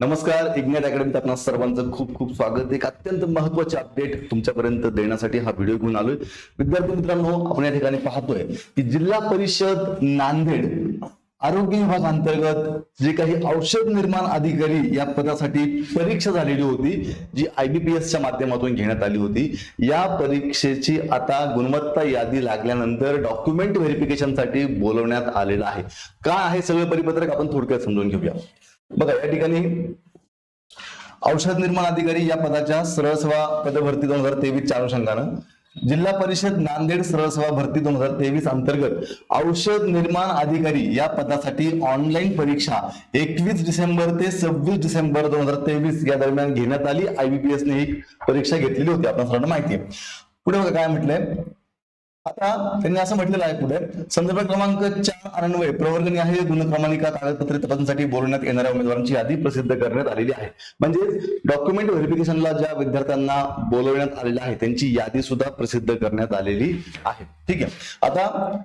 नमस्कार इग्नेट अकॅडमीत आपणा सर्वांचं खूप खूप स्वागत. एक अत्यंत महत्त्वाचे अपडेट तुमच्यापर्यंत देण्यासाठी हा व्हिडिओ घेऊन आलोय. विद्यार्थी मित्रांनो आपण या ठिकाणी पाहतोय की जिल्हा परिषद नांदेड आरोग्य विभाग अंतर्गत जे काही औषध निर्माण अधिकारी या पदासाठी परीक्षा झालेली होती जी आयबीपीएस च्या माध्यमातून घेण्यात आली होती. या परीक्षेची आता गुणवत्ता यादी लागल्यानंतर डॉक्युमेंट व्हेरिफिकेशनसाठी बोलवण्यात आलेलं आहे. काय आहे सगळं परिपत्रक आपण थोडक्यात समजून घेऊया. बघा या ठिकाणी औषध निर्माण अधिकारी या पदाच्या सरळ सेवा पदभरती दोन हजार तेवीसच्या अनुषंगानं जिल्हा परिषद नांदेड सरळ सेवा भरती दोन हजार तेवीस अंतर्गत औषध निर्माण अधिकारी या पदासाठी ऑनलाईन परीक्षा एकवीस डिसेंबर ते सव्वीस डिसेंबर दोन हजार तेवीस या दरम्यान घेण्यात आली. आयबीपीएसने ही परीक्षा घेतलेली होती. आपण सर्वांना माहिती आहे. पुढे बघा काय म्हटलंय? आता त्यांनी असं म्हटलेलं आहे पुढे संदर्भ क्रमांक चार अन्वय प्रवर्गणी आहे गुणक्रमानिका कागदपत्रे तपासणीसाठी बोलवण्यात येणाऱ्या उमेदवारांची यादी प्रसिद्ध करण्यात आलेली आहे. म्हणजे डॉक्युमेंट व्हेरिफिकेशनला ज्या विद्यार्थ्यांना बोलवण्यात आलेलं आहे त्यांची यादी सुद्धा प्रसिद्ध करण्यात आलेली आहे. ठीक आहे. आता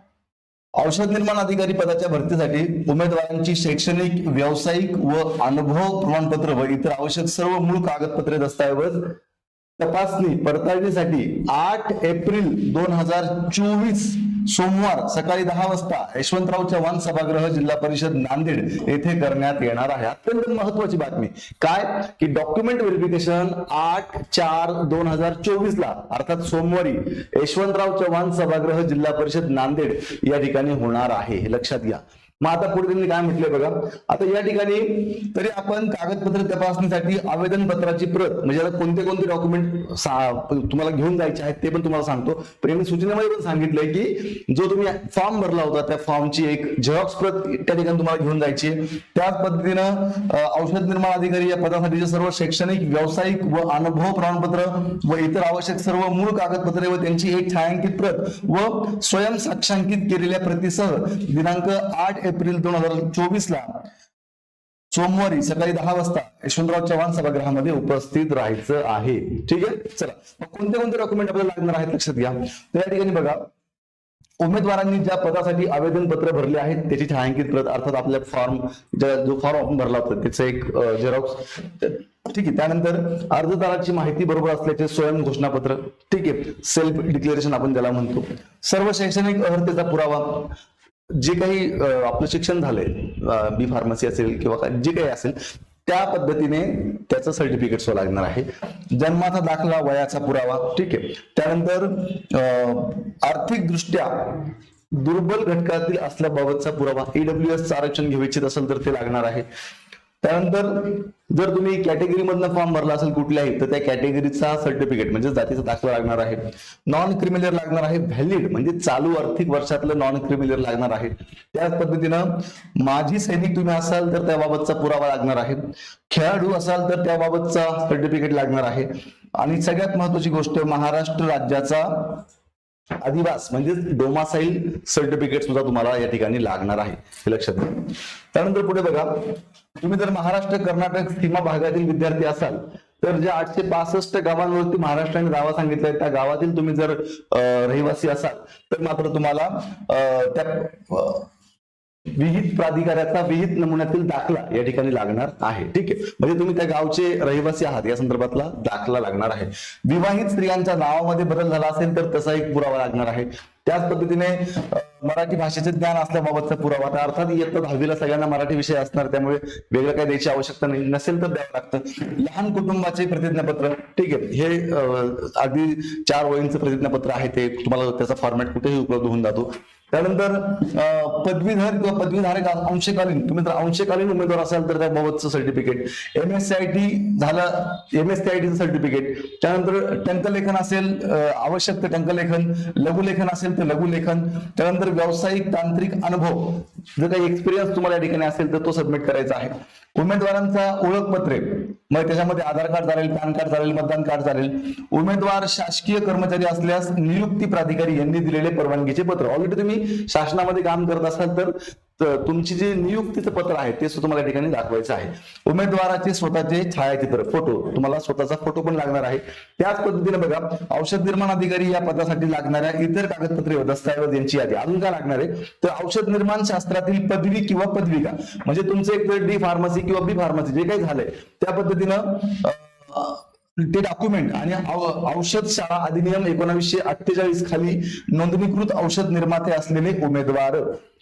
औषध निर्माण अधिकारी पदाच्या भरतीसाठी उमेदवारांची शैक्षणिक व्यावसायिक व अनुभव प्रमाणपत्र व इतर आवश्यक सर्व मूळ कागदपत्रे दस्तऐवज तपासणी पडताळणीसाठी आठ एप्रिल दोन हजार चोवीस सोमवार सकाळी दहा वाजता यशवंतराव चव्हाण सभागृह जिल्हा परिषद नांदेड येथे करण्यात येणार आहे. अत्यंत महत्वाची बातमी. काय? की डॉक्युमेंट व्हेरिफिकेशन आठ चार दोन हजार चोवीस ला अर्थात सोमवारी यशवंतराव चव्हाण सभागृह जिल्हा परिषद नांदेड या ठिकाणी होणार आहे. हे लक्षात घ्या. मग आता पुढे त्यांनी काय म्हटलंय बघा आता या ठिकाणी तरी आपण कागदपत्र तपासणीसाठी आवेदन पत्राची प्रत म्हणजे आता कोणते कोणते डॉक्युमेंट तुम्हाला घेऊन जायचे आहेत ते पण तुम्हाला सांगतो पण यांनी सूचनेमध्ये पण सांगितलंय की जो तुम्ही फॉर्म भरला होता त्या फॉर्मची एक झेरॉक्स प्रत त्या ठिकाणी तुम्हाला घेऊन जायची आहे. त्याच पद्धतीनं औषध निर्माण अधिकारी या पदासाठीचे सर्व शैक्षणिक व्यावसायिक व अनुभव प्रमाणपत्र व इतर आवश्यक सर्व मूळ कागदपत्रे व त्यांची एक छायांकित प्रत व स्वयं साक्षांकित केलेल्या प्रतीसह दिनांक आठ एप्रिल दोन हजार चोवीस ला सोमवारी सकाळी दहा वाजता यशवंतराव चव्हाण सभागृहामध्ये उपस्थित राहायचं आहे. ठीक आहे? चला. मग कोणते कोणते डॉक्युमेंट आपल्याला लागणार आहेत लक्षात घ्या. तर या ठिकाणी बघा. उमेदवारांनी ज्या पदासाठी आवेदन पत्र भरले आहेत त्याची छायांकित प्रत अर्थात आपल्या फॉर्म जो फॉर्म आपण भरला होता त्याचं एक झेरॉक्स ठीक आहे. त्यानंतर अर्जदाराची माहिती बरोबर असल्याचे स्वयं घोषणापत्र. ठीक आहे. सेल्फ डिक्लेरेशन आपण त्याला म्हणतो. सर्व शैक्षणिक अर्हतेचा पुरावा. जे काही आपलं शिक्षण झालंय बी फार्मसी असेल किंवा जे काही असेल त्या पद्धतीने त्याचं सर्टिफिकेट लागणार आहे. जन्माचा दाखला वयाचा पुरावा ठीक आहे. त्यानंतर अं, आर्थिक दृष्ट्या दुर्बल घटकातील असल्याबाबतचा पुरावा ईडब्ल्यू एस आरक्षण घेऊ इच्छित असेल तर ते लागणार आहे. त्यानंतर जर तुम्ही कॅटेगरी मधनं फॉर्म भरला असेल कुठल्याही तर त्या कॅटेगरीचा सर्टिफिकेट म्हणजे जातीचा दाखला लागणार आहे. नॉन क्रिमिलियर लागणार आहे व्हॅलिड म्हणजे चालू आर्थिक वर्षातलं नॉन क्रिमिलियर लागणार आहे. त्याच पद्धतीनं माजी सैनिक तुम्ही असाल तर त्याबाबतचा पुरावा लागणार आहे. खेळाडू असाल तर त्याबाबतचा सर्टिफिकेट लागणार आहे. आणि सगळ्यात महत्वाची गोष्ट महाराष्ट्र राज्याचा अधिवास म्हणजेच डोमासाईल सर्टिफिकेट सुद्धा तुम्हाला या ठिकाणी लागणार आहे. हे लक्षात घ्या. त्यानंतर पुढे बघा तुम्ही जर महाराष्ट्र कर्नाटक सीमा भागातील विद्यार्थी असाल तर ज्या आठशे पासष्ट गावांवरती महाराष्ट्राने दावा सांगितलाय त्या गावातील तुम्ही जर रहिवासी असाल तर मात्र तुम्हाला त्या विहित प्राधिकाऱ्याचा विहित नमुन्यातील दाखला या ठिकाणी लागणार आहे. ठीक आहे. म्हणजे तुम्ही त्या गावचे रहिवासी आहात. या संदर्भातला दाखला लागणार आहे. विवाहित स्त्रियांच्या नावामध्ये बदल झाला असेल तर तसा एक पुरावा लागणार आहे. त्याच पद्धतीने मराठी भाषेचे ज्ञान असल्याबाबतचा पुरावा. आता अर्थात इयत्ता दहावीला सगळ्यांना मराठी विषय असणार त्यामुळे वेगळं काही द्यायची आवश्यकता नाही. नसेल तर द्यावं लागतं. लहान कुटुंबाचे प्रतिज्ञापत्र ठीक आहे. हे अगदी चार वयींचं प्रतिज्ञापत्र आहे ते. तुम्हाला त्याचा फॉर्मॅट कुठेही उपलब्ध होऊन जातो. त्यानंतर पदवीधर किंवा पदवीधारक अंशकालीन. तुम्ही जर अंशकालीन उमेदवार असाल तर त्याबाबतचं certificate M S C I T झालं एम एस सी आय टीचं सर्टिफिकेट त्यानंतर टंकलेखन असेल आवश्यक ते टंकलेखन लघुलेखन असेल तर लघुलेखन त्यानंतर व्यावसायिक तांत्रिक अनुभव. जर काही एक्सपिरियन्स तुम्हाला या ठिकाणी असेल तर तो सबमिट करायचा आहे. उमेदवारांचा ओळखपत्रे. मग त्याच्यामध्ये आधार कार्ड चालेल पॅन कार्ड चालेल मतदान कार्ड चालेल. उमेदवार शासकीय कर्मचारी असल्यास नियुक्ती प्राधिकारी यांनी दिलेले परवानगीचे पत्र. ऑलरेडी तुम्ही शासनामध्ये काम करत असाल तर तुमची जे नियुक्तीचं पत्र आहे ते सुद्धा तुम्हाला ठिकाणी दाखवायचं आहे. उमेदवाराचे स्वतःचे छायाचित्र फोटो तुम्हाला स्वतःचा फोटो पण लागणार आहे. त्याच पद्धतीने बघा औषध निर्माण अधिकारी या पदासाठी लागणाऱ्या इतर कागदपत्रे व दस्तऐवज यांची यादी. अजून काय लागणार आहे? तर औषध निर्माण शास्त्रातील पदवी किंवा पदविका म्हणजे तुमचं एक डी फार्मसी किंवा बी फार्मसी जे काही झालंय त्या पद्धती पद्धतीनं ते डॉक्युमेंट आणि औषध शाळा अधिनियम एकोणावीसशे अठ्ठेचाळीस खाली नोंदणीकृत औषध निर्माते असलेले उमेदवार.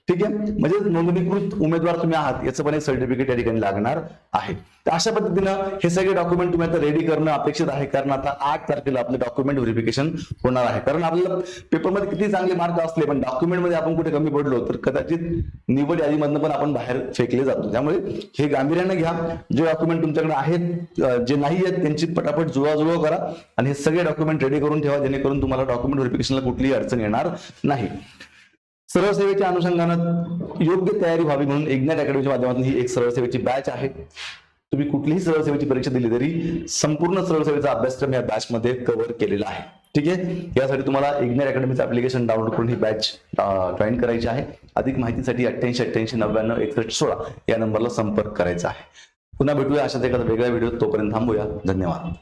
ठीक आहे? म्हणजे नोंदणीकृत उमेदवार तुम्ही आहात याचं पण एक सर्टिफिकेट या ठिकाणी लागणार आहे. तर अशा पद्धतीनं हे सगळे डॉक्युमेंट तुम्ही आता रेडी करणं अपेक्षित आहे कारण आता आठ तारखेला आपलं डॉक्युमेंट व्हेरिफिकेशन होणार आहे. कारण आपल्याला पेपरमध्ये किती चांगले मार्क असले पण डॉक्युमेंटमध्ये आपण कुठे कमी पडलो तर कदाचित निवड यादीमधनं पण आपण बाहेर फेकले जातो. त्यामुळे हे गांभीर्याने घ्या. जे डॉक्युमेंट तुमच्याकडे आहेत जे नाही आहेत त्यांची पटापट जुळवाजुळव करा आणि हे सगळे डॉक्युमेंट रेडी करून ठेवा जेणेकरून तुम्हाला डॉक्युमेंट व्हेरिफिकेशनला कुठलीही अडचण येणार नाही. सरळ सेवेच्या अनुषंगानं योग्य तयारी व्हावी म्हणून इग्नाइट अकॅडमीच्या माध्यमातून ही एक सरळ सेवेची बॅच आहे. तुम्ही कुठलीही सरळ सेवेची परीक्षा दिली तरी संपूर्ण सरळ सेवेचा अभ्यासक्रम या बॅच मध्ये कव्हर केलेला आहे. ठीक आहे? यासाठी तुम्हाला इग्नाइट अकॅडमीचं ऍप्लिकेशन डाउनलोड करून ही बॅच जॉईन करायची आहे. अधिक माहितीसाठी अठ्ठ्याऐंशी अठ्ठ्याऐंशी नव्याण्णव एकसष्ट सोळा या नंबरला संपर्क करायचा आहे. पुन्हा भेटूया अशाच एखादा वेगळ्या व्हिडिओ तोपर्यंत थांबूया. धन्यवाद.